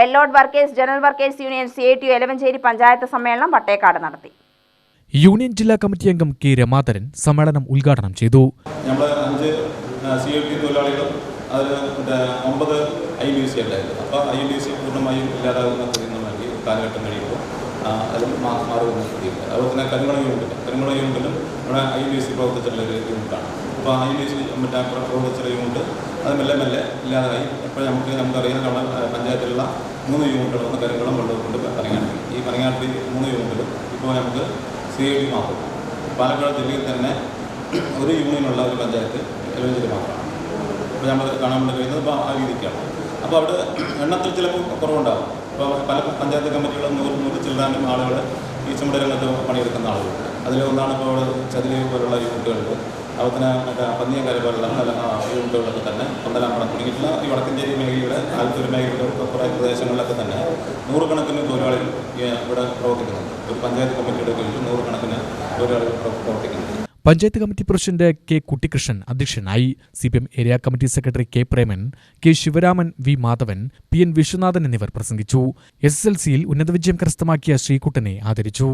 Headload workers general workers union C I T U Elavanchery panchayat സമ്മേളനം വട്ടേക്കാട് നടത്തി. Union ജില്ലാ committee അംഗം K Ramadharan സമ്മേളനം ഉദ്ഘാടനം ചെയ്തു. നമ്മൾ അഞ്ച് സി എൽ ടി തൊഴിലാളികളും അതിൽ ഐ ബി സി ഉണ്ടായിരുന്നു അപ്പോൾ ഐ ബി സി പൂർണമായും ഇല്ലാതാകുന്ന കാലഘട്ടം കഴിയുമ്പോൾ ആ, അതും മാ- മാറുന്ന സ്ഥിതിയുണ്ട് അതുപോലെ തന്നെ കരിമണ യൂണിറ്റ് കരിമണ യൂണിറ്റിലും നമ്മുടെ ഐ ഡി സി പ്രവർത്തിച്ചിട്ടുള്ള ഒരു യൂണിറ്റാണ് അപ്പോൾ ഐ ഡി സി മറ്റേ പ്ര- പ്രവർത്തിച്ചിട്ടുള്ള യൂണിറ്റ് അത് മെല്ലെ മെല്ലെ ഇല്ലാതായി. ഇപ്പോൾ നമുക്ക് നമുക്കറിയാം നമ്മുടെ പഞ്ചായത്തിലുള്ള മൂന്ന് യൂണിറ്റുകൾ ഒന്ന് കരിമണം വെള്ളമുണ്ട് പനങ്ങാട്ടി ഈ പനങ്ങാട്ടി മൂന്ന് യൂണിറ്റുകൾ ഇപ്പോൾ നമുക്ക് സി ഐ ഡി മാത്രം. പാലക്കാട് ജില്ലയിൽ തന്നെ ഒരു യൂണിയനുള്ള ഒരു പഞ്ചായത്ത് എലവഞ്ചേരി മാത്രമാണ്. അപ്പോൾ നമ്മൾ കാണാൻ വേണ്ടി കഴിയുന്നത് ഇപ്പോൾ ആ രീതിക്കാണ്. അപ്പോൾ അവിടെ എണ്ണത്തിൽ ചിലപ്പോൾ കുറവുണ്ടാകും. ഇപ്പോൾ പല പഞ്ചായത്ത് കമ്മിറ്റികളും നൂറ് നൂറ് ചില്ലാനും ആളുകൾ ഈ ചുമട് രംഗത്ത് പണിയെടുക്കുന്ന ആളുകളുണ്ട് അതിലൊന്നാണ് ഇപ്പോൾ ചതിലി പോലുള്ള യൂണിറ്റുകളുണ്ട് അതുപോലെ തന്നെ മറ്റേ പന്നിയങ്കര പോലുള്ള യൂണിറ്റുകളിലൊക്കെ തന്നെ പന്തലാമ്പടം തുടങ്ങിയിട്ടുള്ള ഈ വടക്കഞ്ചേരി മേഖലയുടെ ആലത്തൂർ മേഖലയുടെ കുറേ പ്രദേശങ്ങളിലൊക്കെ തന്നെ നൂറുകണക്കിന് തൊഴിലാളികൾ ഇവിടെ പ്രവർത്തിക്കുന്നുണ്ട്. ഒരു പഞ്ചായത്ത് കമ്മിറ്റിയുടെ കീഴിൽ നൂറുകണക്കിന് തൊഴിലാളികൾ പ്ര- പ്രവർത്തിക്കുന്നുണ്ട്. Panchayat committee president K Kuttikrishnan അധ്യക്ഷനായി C P M area committee secretary K Preman K Sivaraman V Madhavan P N Viswanathan എന്നിവർ പ്രസംഗിച്ചു. എസ് എസ് എൽ സിയിൽ ഉന്നത വിജയം കരസ്ഥമാക്കിയ ശ്രീകുട്ടനെ ആദരിച്ചു.